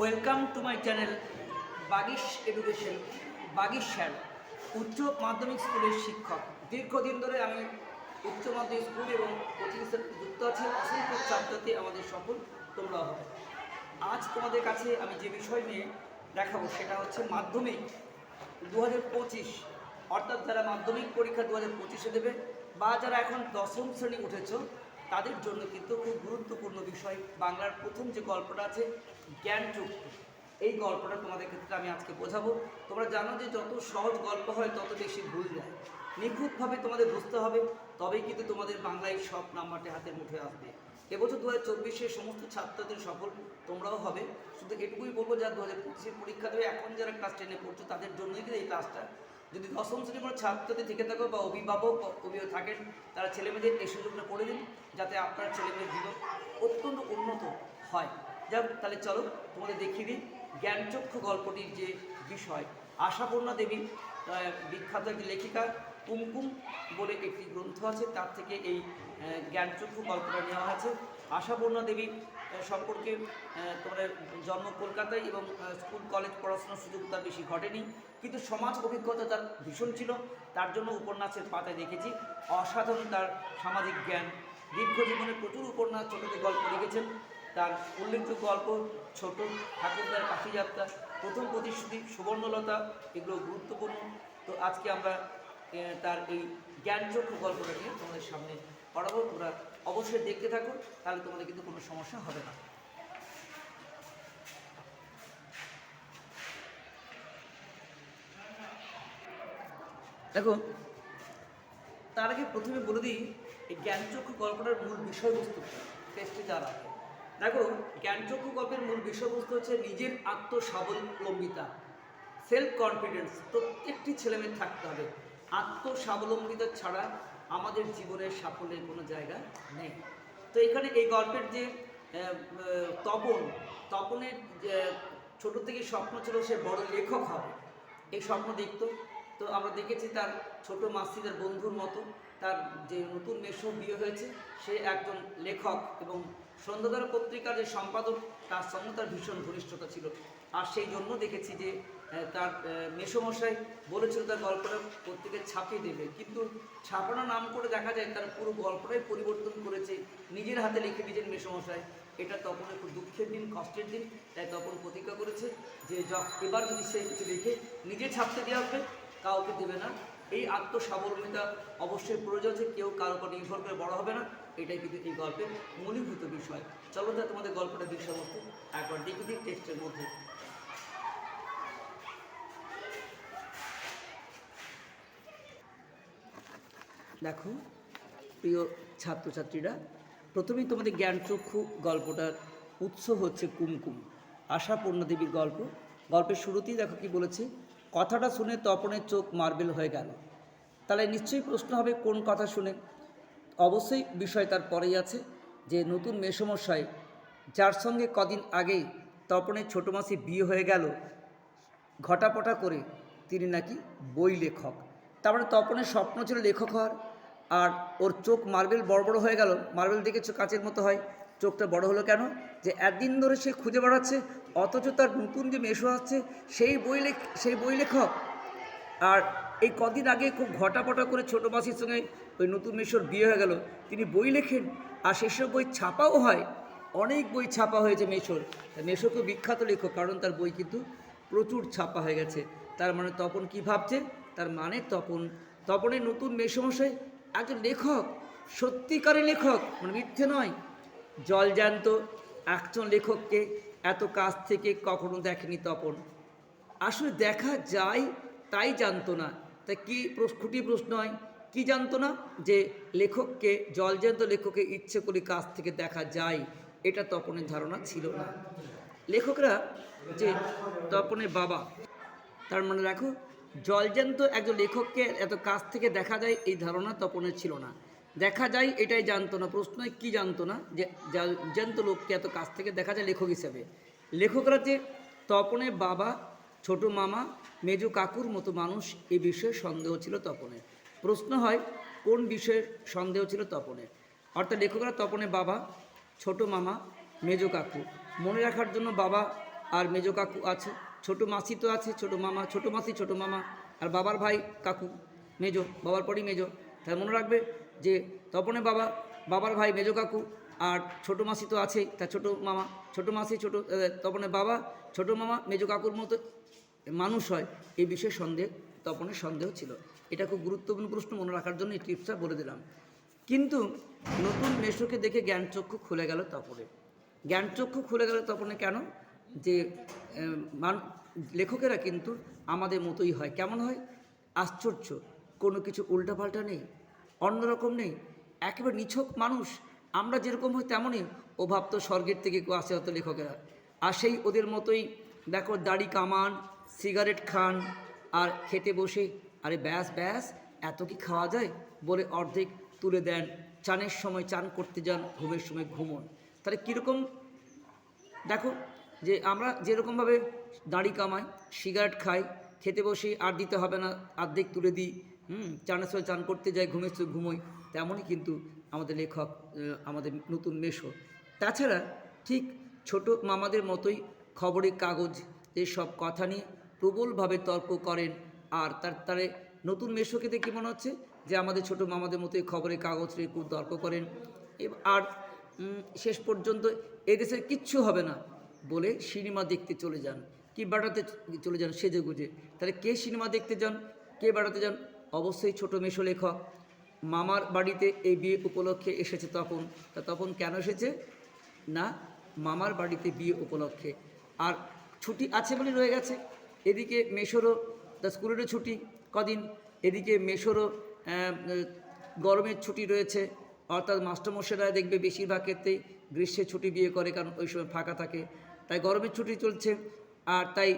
Welcome to my channel Bagish education Bagish sir উচ্চ মাধ্যমিক স্কুলের শিক্ষক। দীর্ঘদিন ধরে আমি উচ্চ মাধ্যমিক স্কুল এবং কোচিং যুক্ত আছি। অসংখ্য ছাত্রতে আমাদের সফল তোমরা হবে। আজ তোমাদের কাছে আমি যে বিষয় নিয়ে দেখাবো সেটা হচ্ছে মাধ্যমিক দু হাজার পঁচিশ। অর্থাৎ যারা মাধ্যমিক পরীক্ষা দু হাজার পঁচিশে দেবে বা যারা এখন দশম শ্রেণি উঠেছ, তাদের জন্য কিন্তু খুব গুরুত্বপূর্ণ বিষয়। বাংলার প্রথম যে গল্পটা আছে জ্ঞান চুক্তি এই গল্পটা তোমাদের ক্ষেত্রে আমি আজকে বোঝাবো। তোমরা জানো যে যত সহজ গল্প হয়, তত বেশি ভুল যায়। নিখুঁতভাবে তোমাদের বুঝতে হবে, তবেই কিন্তু তোমাদের বাংলায় সব নাম্বারটি হাতের মুঠে আসবে। এবছর দু হাজার চব্বিশে সমস্ত ছাত্রদের সফল তোমরাও হবে। শুধু এটুকুই বলব যারা দু হাজার পঁচিশের পরীক্ষা দেবে। এখন যারা ক্লাস টেনে পড়ছো, তাদের জন্যই কিন্তু এই ক্লাসটা যদি দশম শ্রেণির কোনো ছাত্রদের থেকে থাকো বা অভিভাবক অভিভাবক থাকেন, তারা ছেলেমেয়েদের এই সুযোগটা করে দিন, যাতে আপনার ছেলেমেয়ের জীবন অত্যন্ত উন্নত হয়। যাক, তাহলে চলো, তোমাদের দেখিয়ে দিই জ্ঞানচক্ষু গল্পটির যে বিষয়। আশাপূর্ণা দেবী বিখ্যাত একটি লেখিকা, কুমকুম বলে একটি গ্রন্থ আছে, তার থেকে এই জ্ঞানচক্ষু গল্পটা নেওয়া হয়েছে আশাপূর্ণা দেবী সম্পর্কে তোমাদের জন্ম কলকাতায় এবং স্কুল, কলেজ পড়াশোনার সুযোগ তার বেশি ঘটেনি। কিন্তু সমাজ অভিজ্ঞতা তার ভীষণ ছিল, তার জন্য উপন্যাসের পাতায় দেখেছি। অসাধারণ তার সামাজিক জ্ঞান। দীর্ঘ জীবনে প্রচুর উপন্যাস ছোটদের গল্প লিখেছেন। তার উল্লেখযোগ্য গল্প ছোট ঠাকুরদার কাশি যাত্রা প্রথম প্রতিশ্রুতি সুবর্ণলতা, এগুলো গুরুত্বপূর্ণ। তো আজকে আমরা তার এই জ্ঞানচক্ষু গল্পটা নিয়ে তোমাদের সামনে পড়াবো। তোমরা অবশ্যই দেখতে থাকো, তাহলে তোমাদের কিন্তু কোনো সমস্যা হবে না। দেখো, তার আগে প্রথমে বলে দিই, এই জ্ঞানচক্ষু গল্পটার মূল বিষয়বস্তু টেস্টে আগে দেখো জ্ঞানচক্ষু গল্পের মূল বিষয়বস্তু হচ্ছে নিজের আত্মস্বাবলম্বিতা সেলফ কনফিডেন্স প্রত্যেকটি ছেলেমেয়ের থাকতে হবে। আত্মস্বাবলম্বিতা ছাড়া আমাদের জীবনের সাফল্যের কোনো জায়গা নেই। তো এখানে এই গল্পের যে তপন, তপনের ছোট থেকে স্বপ্ন ছিল সে বড় লেখক হবে। এই স্বপ্ন দেখতো। তো আমরা দেখেছি তার ছোট মাসিদের বন্ধুর মতো, তার যে নতুন মেশো বিয়ে হয়েছে, সে একজন লেখক এবং সন্ধ্যাধারা পত্রিকার যে সম্পাদক, তার সঙ্গে তার ভীষণ ঘনিষ্ঠতা ছিল। আর সেই জন্য দেখেছি যে তার মেসোমশাই বলেছিল তার গল্পটা পত্রিকায় ছাপিয়ে দেবে। কিন্তু ছাপানো নাম করে দেখা যায় তার পুরো গল্পটাই পরিবর্তন করেছে নিজের হাতে লিখে নিজের মেসোমশাই। এটা তখন একটু দুঃখের দিন, কষ্টের দিন, তাই তখন প্রতিজ্ঞা করেছে যে, য- এবার যদি সে কিছু লিখে নিজে ছাপতে দেওয়া হবে, কাউকে দেবে না। এই আত্মস্বাবলম্বিতা অবশ্যই প্রয়োজন আছে, কেউ কারোর উপর নির্ভর করে বড় হবে না। এটাই কিন্তু এই গল্পের মূলীভূত বিষয়। চলো তাহলে তোমাদের গল্পটা বিষয়বস্তু একবার দেখে দিই টেক্সটের মধ্যে। দেখো, প্রিয় ছাত্রছাত্রীরা, প্রথমেই তোমাদের জ্ঞানচক্ষু গল্পটার উৎস হচ্ছে কুমকুম। আশা পূর্ণদেবীর গল্প। গল্পের শুরুতেই দেখো কি বলেছে, কথাটা শুনে তপনের চোখ মার্বেল হয়ে গেল। তাহলে নিশ্চয়ই প্রশ্ন হবে, কোন কথা শুনে? অবশ্যই বিষয় তার পরেই আছে যে নতুন মেসমশাই, যার সঙ্গে কদিন আগেই তপনের ছোটো মাসি বিয়ে হয়ে গেল, ঘটাপটা করে তিনি নাকি বই লেখক। তার মানে তপনের স্বপ্ন ছিল লেখক হওয়ার, আর ওর চোখ মার্বেল বড় বড় হয়ে গেল। মার্বেল দেখেছ কাচের মতো হয়। চোখটা বড় হলো কেন? যে একদিন ধরে সে খুঁজে বেড়াচ্ছে, অথচ তার নতুন যে মেশো আসছে, সেই বই লেখ সেই বই লেখক। আর এই কদিন আগে খুব ঘটাপটা করে ছোটো মাসির সঙ্গে ওই নতুন মেশোর বিয়ে হয়ে গেল। তিনি বই লেখেন, আর সেসব বই ছাপাও হয়। অনেক বই ছাপা হয়েছে মেশোর। তা মেশো খুব বিখ্যাত লেখক, কারণ তার বই কিন্তু প্রচুর ছাপা হয়ে গেছে। তার মানে তপন কি ভাবছে? তার মানে তপন, তপনের নতুন মেসমশাই একজন লেখক, সত্যিকারের লেখক মানে মিথ্যে নয়। জল জলজান্ত একজন লেখককে এত কাছ থেকে কখনো দেখেনি তপন। আসলে দেখা যায়, তাই জানতো না। তা কি খুঁটি প্রশ্ন হয়? কি জানতো না যে লেখককে জলজান্ত লেখককে ইচ্ছে করে কাছ থেকে দেখা যায়, এটা তপনের ধারণা ছিল না। লেখকরা যে তপনের বাবা, তার মানে দেখো জলজান্ত একজন লেখককে এত কাছ থেকে দেখা যায়, এই ধারণা তপনের ছিল না। দেখা যায়, এটাই জানতো না। প্রশ্ন কি জানতো না যে জলজান্ত লোককে এত কাছ থেকে দেখা যায় লেখক হিসেবে? লেখকরা যে তপনের বাবা, ছোট মামা, মেজো কাকুর মতো মানুষ, এ বিষয়ে সন্দেহ ছিল তপনের। প্রশ্ন হয়, কোন বিষয়ের সন্দেহ ছিল তপনের? অর্থাৎ লেখকরা তপনের বাবা, ছোট মামা, মেজো কাকু। মনে রাখার জন্য বাবা আর মেজো কাকু আছে, ছোট মাসি তো আছে, ছোট মামা, ছোট মাসি, ছোট মামা, আর বাবার ভাই কাকু, মেজো, বাবার পরই মেজো। তাই মনে রাখবে যে তপনের বাবা, বাবার ভাই মেজো কাকু আর ছোট মাসি তো আছেই তার ছোট মামা, ছোট মাসি, ছোট তপনের বাবা, ছোট মামা, মেজো কাকুর মতো মানুষ হয়, এই বিষয়ে সন্দেহ, তপনের সন্দেহ ছিল। এটা খুব গুরুত্বপূর্ণ প্রশ্ন মনে রাখার জন্য এই টিপসটা বলে দিলাম। কিন্তু নতুন মেশোকে দেখে জ্ঞানচক্ষু খুলে গেল তপনের জ্ঞানচক্ষু খুলে গেল তপনে কেন? যে মান, লেখকেরা কিন্তু আমাদের মতোই হয়। কেমন হয়? আশ্চর্য। কোনো কিছু উল্টাপাল্টা নেই অন্যরকম নেই, একেবারে নিছক মানুষ। আমরা যেরকম হই তেমনই ও ভাবতো স্বর্গের থেকে কেউ আসে হতো লেখকেরা। আর সেই ওদের মতোই, দেখো দাড়ি কামান, সিগারেট খান, আর খেতে বসে আরে ব্যাস ব্যাস, এত কি খাওয়া যায়? বলে অর্ধেক তুলে দেন। চানের সময় চান করতে যান, ঘুমের সময় ঘুমন। তাহলে কীরকম? দেখো, যে আমরা যেরকমভাবে দাড়ি কামাই, সিগারেট খাই, খেতে বসি, আর দিতে হবে না, অর্ধেক তুলে দিই, হুম, চানের সময় চান করতে যাই, ঘুমের সময় ঘুমোই, তেমনই কিন্তু আমাদের লেখক আমাদের নতুন মেশো। তাছাড়া ঠিক ছোট মামাদের মতোই খবরের কাগজ এই সব কথা নিয়ে প্রবলভাবে তর্ক করেন আর তার তারে নতুন মেশোকে দেখে মনে হচ্ছে? যে আমাদের ছোট মামাদের মতোই খবরের কাগজ খুব তর্ক করেন। আর শেষ পর্যন্ত এদেশের কিচ্ছু হবে না বলে সিনেমা দেখতে চলে যান। কি বেড়াতে চলে যান সেজে গুজে। তাহলে কে সিনেমা দেখতে যান? কে বেড়াতে যান? অবশ্যই ছোট মেশো লেখক। মামার বাড়িতে এই বিয়ে উপলক্ষে এসেছে তপন। তা তপন কেন এসেছে? না, মামার বাড়িতে বিয়ে উপলক্ষে। আর ছুটি আছে বলে রয়ে গেছে। এদিকে মেশোরও তা স্কুলেরও ছুটি, কদিন এদিকে মেশোরও গরমের ছুটি রয়েছে, অর্থাৎ মাস্টারমশাইরা দেখবে বেশিরভাগ ক্ষেত্রেই গ্রীষ্মের ছুটি বিয়ে করে, কারণ ওই সময় ফাঁকা থাকে। তাই গরমের ছুটি চলছে, আর তাই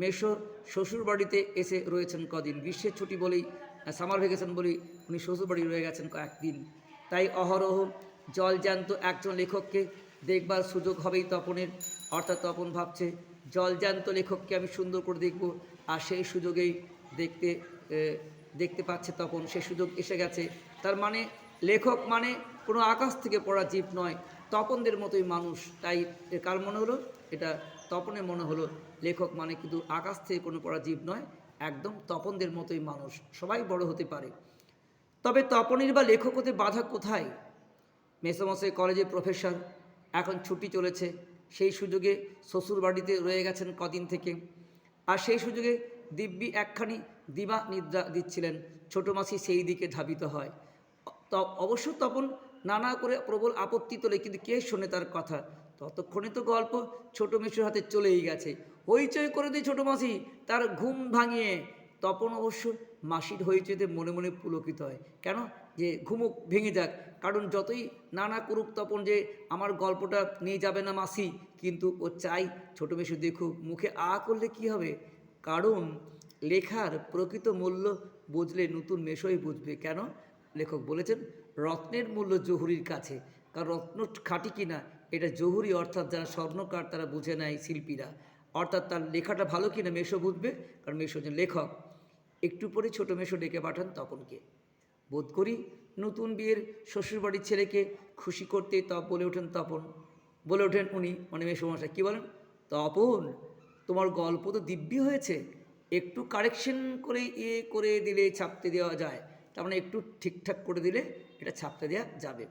মেশো শ্বশুর বাড়িতে এসে রয়েছেন কদিন। গ্রীষ্মের ছুটি বলেই সামার ভ্যাকেশন বলেই উনি শ্বশুর বাড়ি রয়ে গেছেন কয়েকদিন। তাই অহরহ জল জ্যান্ত একজন লেখককে দেখবার সুযোগ হবেই তপনের, অর্থাৎ তপন ভাবছে জল জ্যান্ত লেখককে আমি সুন্দর করে দেখব। আর সেই সুযোগেই দেখতে দেখতে পাচ্ছে তপন। সে সুযোগ এসে গেছে। তার মানে লেখক মানে কোনো আকাশ থেকে পড়া জীব নয়, তপনদের মতোই মানুষ। তাই কার মনে হলো? এটা তপনের মনে হলো। লেখক মানে কিন্তু আকাশ থেকে কোনো পড়া জীব নয়, একদম তপনদের মতোই মানুষ। সবাই বড় হতে পারে। তবে তপনের বা লেখক হতে বাধা কোথায়? মেসমসে কলেজের প্রফেসর, এখন ছুটি চলেছে। সেই সুযোগে শ্বশুর বাড়িতে রয়ে গেছেন কদিন থেকে। আর সেই সুযোগে দিব্যি একখানি দিবা নিদ্রা দিচ্ছিলেন। ছোটো মাসি সেই দিকে ধাবিত হয়। ত, অবশ্য তপন নানা করে প্রবল আপত্তি তোলে, কিন্তু কে শোনে তার কথা? ততক্ষণে তো গল্প ছোট মেশুর হাতে চলেই গেছে। হইচই করে দিয়ে ছোটো মাসি, তার ঘুম ভাঙিয়ে। তপন অবশ্য মাসির হইচইতে মনে মনে পুলকিত হয়। কেন? যে ঘুমুক, ভেঙে যাক। কারণ যতই নানা করুক তপন যে আমার গল্পটা নিয়ে যাবে না মাসি, কিন্তু ও চাই ছোটো মেশু দেখুক। মুখে আ করলে কি হবে? কারণ লেখার প্রকৃত মূল্য বুঝলে নতুন মেশোই বুঝবে। কেন? লেখক বলেছেন, রত্নের মূল্য জহুরির কাছে। কারণ রত্ন খাঁটি কিনা এটা জহুরি অর্থাৎ যারা স্বর্ণকার, তারা বুঝে নেয় শিল্পীরা। অর্থাৎ তার লেখাটা ভালো কিনা মেশো বুঝবে। কারণ মেশো যে লেখক। একটু পরে ছোটো মেশো ডেকে পাঠান তপনকে। বোধ করি নতুন বিয়ের শ্বশুরবাড়ির ছেলেকে খুশি করতে তপ বলে ওঠেন তপন। বলে ওঠেন উনি মানে মেসমশাই কী বলেন? তপন তোমার গল্প তো দিব্যি হয়েছে। একটু কারেকশন করে ইয়ে করে দিলে ছাপতে দেওয়া যায়। তার মানে একটু ঠিকঠাক করে দিলে এটা ছাপতে দেওয়া যাবে।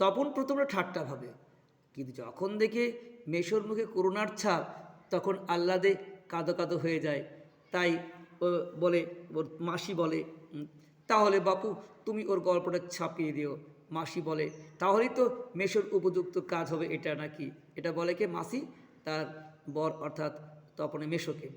তপন প্রথমে ঠাট্টা ভাবে। কিন্তু যখন দেখে মেশোর মুখে করুণার ছাপ তখন আহ্লাদে কাঁদো কাঁদো হয়ে যায়। তাই বলে মাসি বলে "উম, তাহলে বাপু, তুমি ওর গল্পটা ছাপিয়ে দিও। মাসি বলে, তাহলেই তো মেশোর উপযুক্ত কাজ হবে এটা নাকি? এটা বলে কে? মাসি? তার বর অর্থাৎ তপনে মেশোকে।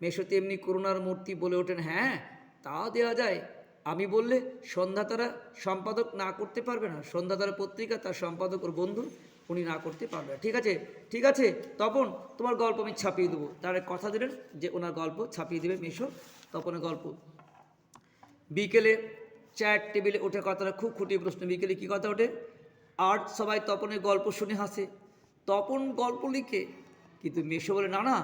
মেশো তেমনি করুণার মূর্তি বলে ওঠেন হ্যাঁ তাও দেওয়া যায়। আমি বললে সন্ধ্যা তারা সম্পাদক না করতে পারবে না। সন্ধ্যা তারা পত্রিকা, তার সম্পাদক ওর বন্ধু, উনি না করতে পারবে ঠিক আছে? ঠিক আছে, তপন, তোমার গল্প আমি ছাপিয়ে দেবো। তার কথা দিলেন যে, ওনার গল্প ছাপিয়ে দেবে মেশো তপনের গল্প। বিকেলে চায়ের টেবিলে ওঠে কথাটা, খুব খুঁটিয়ে প্রশ্ন, বিকেলে কী কথা ওঠে? আর সবাই তপনের গল্প শুনে হাসে। তপন গল্প লিখে, কিন্তু মেশো বলে, না না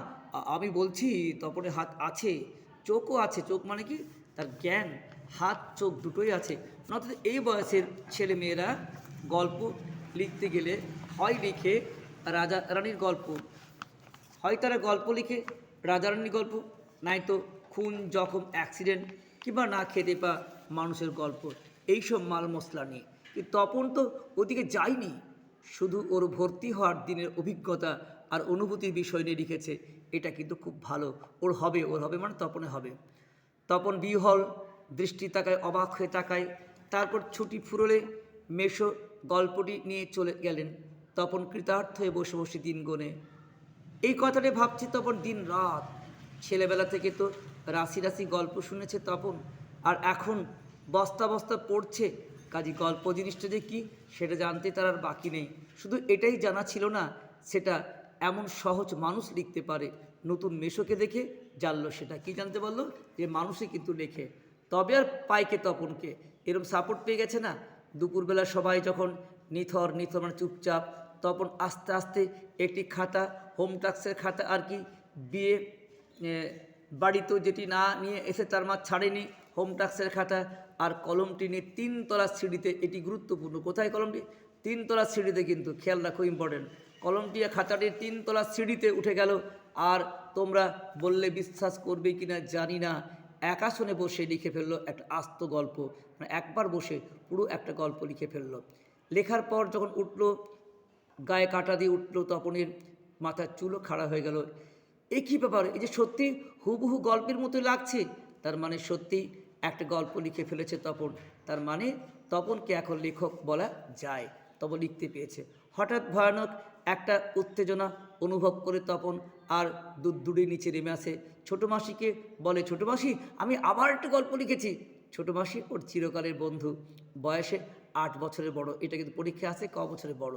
আমি বলছি তপনের হাত আছে, চোখও আছে। চোখ মানে কি? তার জ্ঞান, হাত, চোখ দুটোই আছে। অর্থাৎ এই বয়সের ছেলে মেয়েরা গল্প লিখতে গেলে হয় লিখে রাজা রানীর গল্প, হয় তারা গল্প লিখে রাজা রানীর গল্প নাই তো খুন, জখম অ্যাক্সিডেন্ট কিংবা না খেতে পা মানুষের গল্প। এইসব মাল মশলা নিয়ে তপন তো ওদিকে যায়নি। শুধু ওর ভর্তি হওয়ার দিনের অভিজ্ঞতা আর অনুভূতির বিষয় নিয়ে লিখেছে। এটা কিন্তু খুব ভালো। ওর হবে ওর হবে মানে তপনে হবে। তপন বিহল, দৃষ্টি তাকায়, অবাক হয়ে তাকায়। তারপর ছুটি ফুরলে মেশো গল্পটি নিয়ে চলে গেলেন। তপন কৃতার্থ হয়ে বসে বসে দিন গোনে। এই কথাটা ভাবছি তপন দিন রাত ছেলেবেলা থেকে তো রাশি রাশি গল্প শুনেছে তপন। আর এখন বস্তা বস্তা পড়ছে। কাজী গল্প জিনিসটা যে কী, সেটা জানতে তার আর বাকি নেই। শুধু এটাই জানা ছিল না, সেটা এমন সহজ মানুষ লিখতে পারে। নতুন মেশোকে দেখে জানলো সেটা। কি জানতে পারল যে মানুষই কিন্তু লেখে। তবে আর পাইকে তপনকে। এরম সাপোর্ট পেয়ে গেছে না? দুপুরবেলা সবাই যখন নিথর নিথর মানে চুপচাপ, তপন আস্তে আস্তে একটি খাতা, হোম টাক্সের খাতা আর কি, বিয়ে বাড়িতেও যেটি না নিয়ে এসে তার মা ছাড়েনি, হোম টাক্সের খাতা আর কলমটি নিয়ে তিনতলা সিঁড়িতে, এটি গুরুত্বপূর্ণ। কোথায় কলমটি? তিনতলা সিঁড়িতে কিন্তু, খেয়াল রাখো ইম্পর্টেন্ট কলমটি আর খাতাটি তিনতলা সিঁড়িতে উঠে গেল। আর তোমরা বললে বিশ্বাস করবে কিনা জানি না। একাশনে বসে লিখে ফেলল একটা আস্ত গল্প। মানে একবার বসে পুরো একটা গল্প লিখে ফেলল। লেখার পর যখন উঠল, গায়ে কাটা দিয়ে উঠল তপনের, মাথার চুলও খাড়া হয়ে গেল। এ কী ব্যাপার? এই যে সত্যি হুবহু গল্পের মতো লাগছে। তার মানে সত্যি একটা গল্প লিখে ফেলেছে তপন। তার মানে তপনকে এখন লেখক বলা যায়। তপন লিখতে পেয়েছে হঠাৎ ভয়ানক একটা উত্তেজনা অনুভব করে তপন আর দুধ দূরে নিচে নেমে আসে। ছোটো মাসিকে বলে, ছোটো মাসি, আমি আবার একটা গল্প লিখেছি। ছোটো মাসি ওর চিরকালের বন্ধু। বয়সে আট বছরের বড়। এটা কিন্তু পরীক্ষা আছে ক বছরের বড়।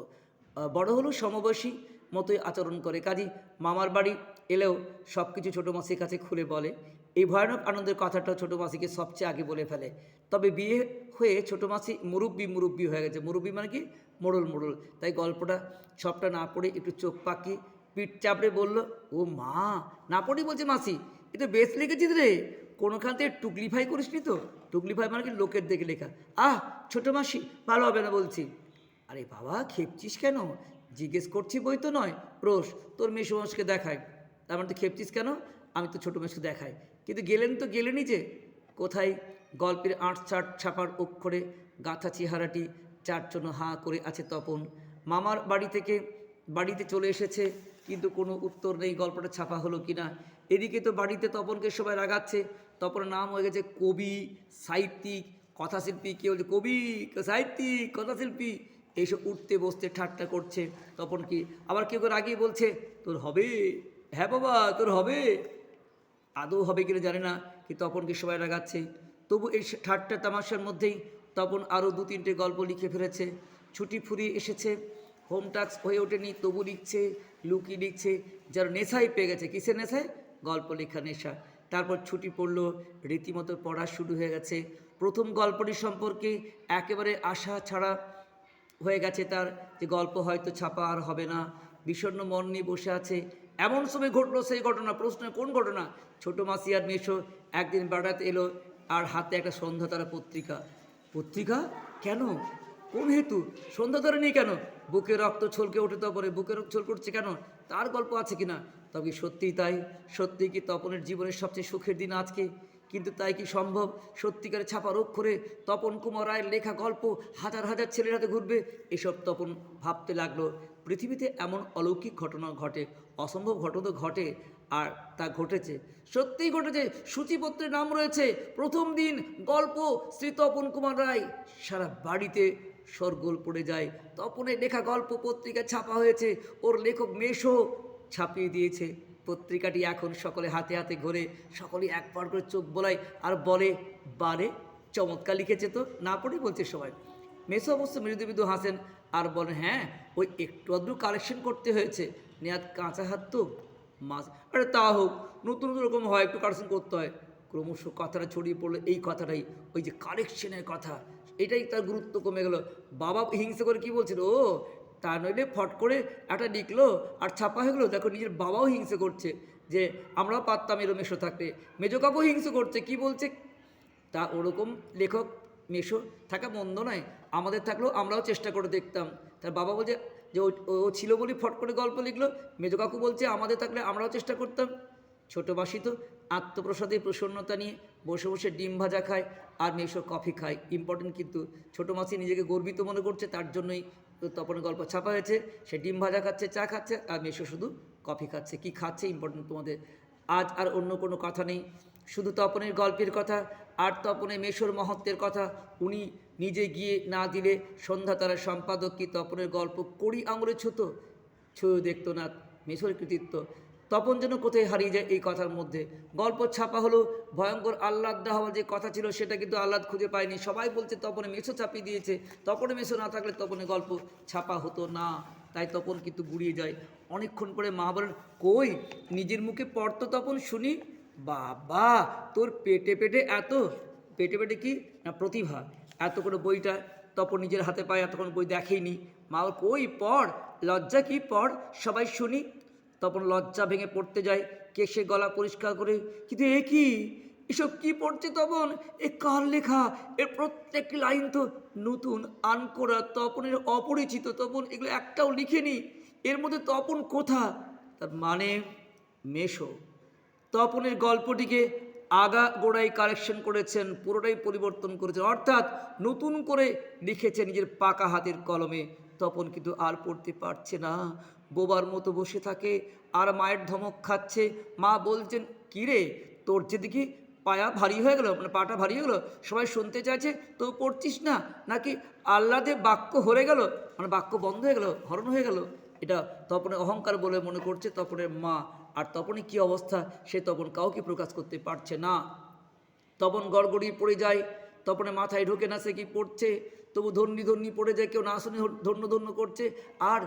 বড় হলেও সমবয়সী মতোই আচরণ করে। কাজী মামার বাড়ি এলেও সব কিছু ছোটো মাসির কাছে খুলে বলে। এই ভয়ানক আনন্দের কথাটা ছোটো মাসিকে সবচেয়ে আগে বলে ফেলে। তবে বিয়ে হয়ে ছোটো মাসি মুরব্বি মুরব্বি হয়ে গেছে। মুরব্বি মানে কি? মোড়ল মোড়ল। তাই গল্পটা সবটা না পড়ে একটু চোখ পাকি পিঠ চাপড়ে বলল, ও মা, না পড়ি বলছে মাসি? এ তো বেশ লিখেছিস রে। কোনোখান থেকে টুকলিফাই করিসনি তো? টুকলিফাই মানে কি? লোকের দেখে লেখা। আহ, ছোটো মাসি, ভালো হবে না বলছি। আরে বাবা, খেপছিস কেন? জিজ্ঞেস করছি বই তো নয়। রোষ তোর মেয়ে সমাজকে দেখায়। তার মানে তো খেপছিস কেন? আমি তো ছোটো মেয়েকে দেখাই। কিন্তু গেলেন তো গেলেনই যে, কোথায় গল্পের আট চাট ছাপার অক্ষরে গাঁথা চেহারাটি চার জন্য হাঁ করে আছে তপন। মামার বাড়ি থেকে বাড়িতে চলে এসেছে, কিন্তু কোনো উত্তর নেই গল্পটা ছাপা হলো কি না এদিকে তো বাড়িতে তপনকে সবাই রাগাচ্ছে। তপনের নাম হয়ে গেছে কবি, সাহিত্যিক, কথাশিল্পী, কেউ বলছে কবি, সাহিত্যিক, কথাশিল্পী এইসব উঠতে বসতে ঠাট্টা করছে তপন কি আবার কেউ কেউ আগেই বলছে, তোর হবে? হ্যাঁ বাবা, তোর হবে। আদৌ হবে কিনা জানে না, কি তপনকে সবাই রাগাচ্ছে। তবু এই ঠাট্টা তামাশার মধ্যেই তপন আরও দু তিনটে গল্প লিখে ফেলেছে। ছুটি ফুরিয়ে এসেছে, হোম টাস্ক হয়ে ওঠেনি, তবু লিখছে, লুকি লিখছে, যার নেশাই পেয়ে গেছে। কিসের নেশায়? গল্প লেখা নেশা। তারপর ছুটি পড়ল, রীতিমতো পড়া শুরু হয়ে গেছে। প্রথম গল্পটি সম্পর্কে একেবারে আশা ছাড়া হয়ে গেছে তার, যে গল্প হয়তো ছাপা আর হবে না। বিষণ্ণ মন নিয়ে বসে আছে এমন সময় ঘটলো, সেই ঘটনা, প্রশ্ন, কোন ঘটনা? ছোট মাসি আর মেশো একদিন বেড়াতে এলো আর হাতে একটা সন্ধ্যা তারা পত্রিকা। পত্রিকা? কেন? কোন হেতু? সন্ধ্যা তারা নেই কেন? বুকে রক্ত ছলকে ওঠে তপরে বুকে রক্ত ছল করছে কেন? তার গল্প আছে কিনা? তবে সত্যিই তাই। সত্যি কি তপনের জীবনের সবচেয়ে সুখের দিন আজকে? কিন্তু তাই কি সম্ভব? সত্যিকারে ছাপার অক্ষরে তপন কুমার রায়ের লেখা গল্প হাজার হাজার ছেলের হাতে ঘুরবে? এসব তপন ভাবতে লাগল। পৃথিবীতে এমন অলৌকিক ঘটনা ঘটে অসম্ভব ঘটনা ঘটে আর তা ঘটেছে। সত্যিই ঘটেছে, সূচিপত্রের নাম রয়েছে, প্রথম দিন গল্প শ্রী তপন কুমার রায়। সারা বাড়িতে সরগোল পড়ে যায়। তপনের লেখা গল্প পত্রিকা ছাপা হয়েছে। ওর লেখক মেশো ছাপিয়ে দিয়েছে। পত্রিকাটি এখন সকলে হাতে হাতে ঘোরে। সকলে একবার করে চোখ বোলায় আর বলে, বারে, চমৎকার লিখেছে তো, না পড়ে, বলছে সবাই। মেসো অবশ্য মৃদু হাসেন আর বলেন হ্যাঁ ওই একটু আধটু কালেকশন করতে হয়েছে। নেয়াদ কাঁচা হাত তো? মাছ। আরে তা হোক, নতুন নতুন রকম হয়, একটু কালেকশন করতে হয়। ক্রমশ কথাটা ছড়িয়ে পড়ল, এই কথাটাই, ওই যে কারেকশনের কথা। এটাই তার গুরুত্ব কমে গেল। বাবা হিংসে করে কি বলছিল? ও, তা নইলে ফট করে একটা লিখলো আর ছাপা হয়ে গেলো। দেখো, নিজের বাবাও হিংসে করছে যে, আমরাও পারতাম এরম মেশো থাকতে। মেজো কাকু হিংসে করছে, কি বলছে? তা ওরকম লেখক মেশো থাকা মন্দ নয়। আমাদের থাকলেও আমরাও চেষ্টা করে দেখতাম। তার বাবা বলছে যে ও- ছিল বলে ফট করে গল্প লিখলো। মেজো কাকু বলছে, আমাদের থাকলে আমরাও চেষ্টা করতাম। ছোট মাসি তো আত্মপ্রসাদে প্রসন্নতা নিয়ে বসে বসে ডিম ভাজা খায় আর মেশো কফি খায়। ইম্পর্টেন্ট কিন্তু ছোটো মাসি নিজেকে গর্বিত মনে করছে, তার জন্যই তপনের গল্প ছাপা হয়েছে। সে ডিম ভাজা খাচ্ছে, চা খাচ্ছে আর মেশো শুধু কফি খাচ্ছে। কি খাচ্ছে ইম্পর্টেন্ট তোমাদের? আজ আর অন্য কোনো কথা নেই। শুধু তপনের গল্পের কথা আর তপনে মেশোর মহত্বের কথা। উনি নিজে গিয়ে না দিলে সন্ধ্যা তারা সম্পাদক কি তপনের গল্প কড়ি আঙুলে ছুতো? ছুঁয়ে দেখতো না মেশোর কৃতিত্ব। তপন যেন কোথায় হারিয়ে যায় এই কথার মধ্যে। গল্প ছাপা হলো ভয়ঙ্কর আহ্লাদ হওয়ার যে কথা ছিল সেটা কিন্তু আহ্লাদ খুঁজে পায়নি। সবাই বলছে তপনে মেশো ছাপিয়ে দিয়েছে। তপনে মেশো না থাকলে তপনে গল্প ছাপা হতো না। তাই তপন কিন্তু গুড়িয়ে যায়। অনেকক্ষণ পরে মা বলেন, কই, নিজের মুখে পড়তো তপন, শুনি? বাবা, তোর পেটে পেটে এত, পেটে পেটে কি? না প্রতিভা? এত করে বইটা তপন নিজের হাতে পায় এতক্ষণ বই দেখেইনি। মা বলে, কই পড় লজ্জা কি পড়? সবাই শুনি। তপন লজ্জা ভেঙে পড়তে যায় কেশে গলা পরিষ্কার করে কিন্তু এ কি? এসব কি পড়ছে তপন? এ কার লেখা? এর প্রত্যেকটি লাইন তো নতুন আনকোরা তপনের অপরিচিত। তপন এগুলো একটাও লিখেনি। এর মধ্যে তপন কোথা? তার মানে মেশো। তপনের গল্পটিকে আগা গোড়াই কারেকশন করেছেন, পুরোটাই পরিবর্তন করেছেন। অর্থাৎ নতুন করে লিখেছে নিজের পাকা হাতের কলমে। তপন কিন্তু আর পড়তে পারছে না। বোবার মতো বসে থাকে, আর মায়ের ধমক খাচ্ছে। মা বলছেন কিরে তোর যে দেখি পায়া ভারী হয়ে গেল মানে পাটা ভারী হয়ে গেলো, সবাই শুনতে চাইছে, তো পড়ছিস না? নাকি আল্লাদে বাক্য হরে গেল মানে বাক্য বন্ধ হয়ে গেল, হরণ হয়ে গেল? এটা তপনের অহংকার বলে মনে করছে তপনের মা। আর তপনে কি অবস্থা, সে তপন কাউকে প্রকাশ করতে পারছে না। তপন গড়গড়িয়ে পড়ে যায়, তপনে মাথায় ঢোকে না সে কি পড়ছে, তবু ধন্যি ধন্যি পড়ে যায়, কেউ না শুনে ধন্য ধন্য করছে। আর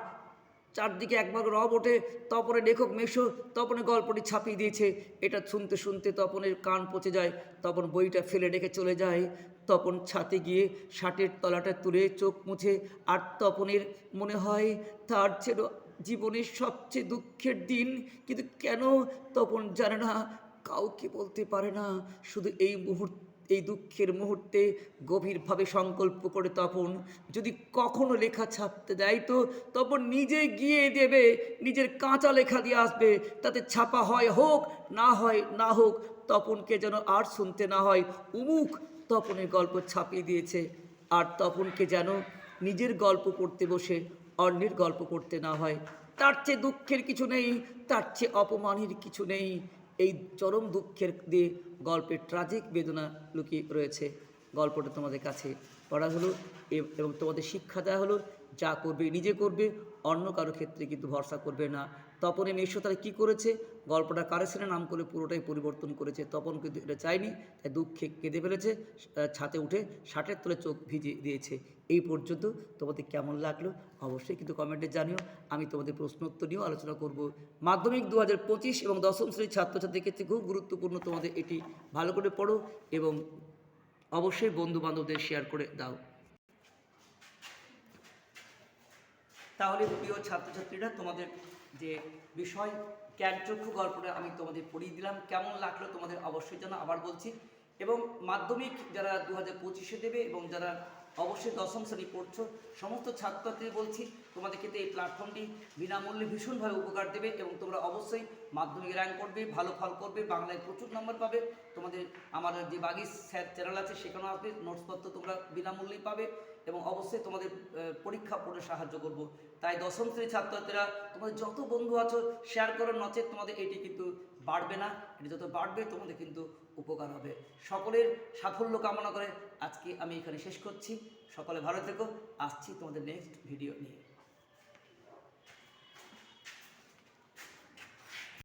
চারদিকে একবার রব ওঠে, তপনে লেখক মেশো, তপনে গল্পটি ছাপিয়ে দিয়েছে। এটা শুনতে শুনতে তপনের কান পচে যায়, তপন বইটা ফেলে রেখে চলে যায়। তপন ছাতে গিয়ে শার্টের তলাটা তুলে চোখ মুছে, আর তপনের মনে হয়, তার ছিল জীবনের সবচেয়ে দুঃখের দিন। কিন্তু কেন তপন জানে না, কাউকে বলতে পারে না। শুধু এই মুহূর্ত, এই দুঃখের মুহূর্তে গভীরভাবে সংকল্প করে তপন। যদি কখনো লেখা ছাপতে দেয় তো তপন নিজে গিয়ে দেবে, নিজের কাঁচা লেখা দিয়ে আসবে। তাতে ছাপা হয় হোক, না হয় না হোক, তপনকে যেন আর শুনতে না হয়। উমুক তপনের গল্প ছাপিয়ে দিয়েছে। আর তপনকে যেন নিজের গল্প পড়তে বসে অন্যের গল্প করতে না হয়। তার চেয়ে দুঃখের কিছু নেই, তার চেয়ে অপমানের কিছু নেই। এই চরম দুঃখের দিয়ে গল্পের ট্রাজিক বেদনা লুকিয়ে রয়েছে। গল্পটা তোমাদের কাছে পড়া হলো এবং তোমাদের শিক্ষা দেওয়া হলো। যা করবে, নিজে করবে, অন্য কারও ক্ষেত্রে কিন্তু ভরসা করবে না। তপনে মেশো তারা কী করেছে? গল্পটা কারেসেনের নাম করে পুরোটাই পরিবর্তন করেছে। তপন কিন্তু এটা চায়নি, তাই দুঃখে কেঁদে ফেলেছে ছাতে উঠে ষাটের তলে চোখ ভিজিয়ে দিয়েছে। এই পর্যন্ত তোমাদের কেমন লাগল অবশ্যই কিন্তু কমেন্টে জানিও। আমি তোমাদের প্রশ্ন উত্তর নিয়েও আলোচনা করব। মাধ্যমিক দু হাজার পঁচিশ এবং দশম শ্রেণির ছাত্রছাত্রীর ক্ষেত্রে খুব গুরুত্বপূর্ণ তোমাদের এটি ভালো করে পড়ো এবং অবশ্যই বন্ধু বান্ধবদের শেয়ার করে দাও। তাহলে প্রিয় ছাত্রছাত্রীরা তোমাদের যে বিষয় জ্ঞানচক্ষু গল্পটা আমি তোমাদের পড়িয়ে দিলাম। কেমন লাগল তোমাদের অবশ্যই জানো আবার বলছি। এবং মাধ্যমিক যারা দু হাজার পঁচিশে দেবে এবং যারা অবশ্যই দশম শ্রেণি পড়ছো, সমস্ত ছাত্রছাত্রীদের বলছি, তোমাদের ক্ষেত্রে এই প্ল্যাটফর্মটি বিনামূল্যে ভীষণভাবে উপকার দেবে এবং তোমরা অবশ্যই মাধ্যমিক র্যাঙ্ক করবে, ভালো ফল করবে, বাংলায় প্রচুর নম্বর পাবে। তোমাদের আমার যে বাগিস স্যার চ্যানেল আছে, সেখানেও আসবে। নোটসপত্র তোমরা বিনামূল্যেই পাবে। এবং অবশ্যই তোমাদের পরীক্ষা পড়ে সাহায্য করব। তাই দশম শ্রেণির ছাত্রছাত্রীরা, তোমাদের যত বন্ধু আছো শেয়ার করো, নচেত তোমাদের এটি কিন্তু বাড়বে না। এটি যত বাড়বে, তোমাদের কিন্তু উপকার হবে। সকলের সাফল্য কামনা করে আজকে আমি এখানে শেষ করছি। সকলে ভালো থেকো। আসছি তোমাদের নেক্সট ভিডিও নিয়ে।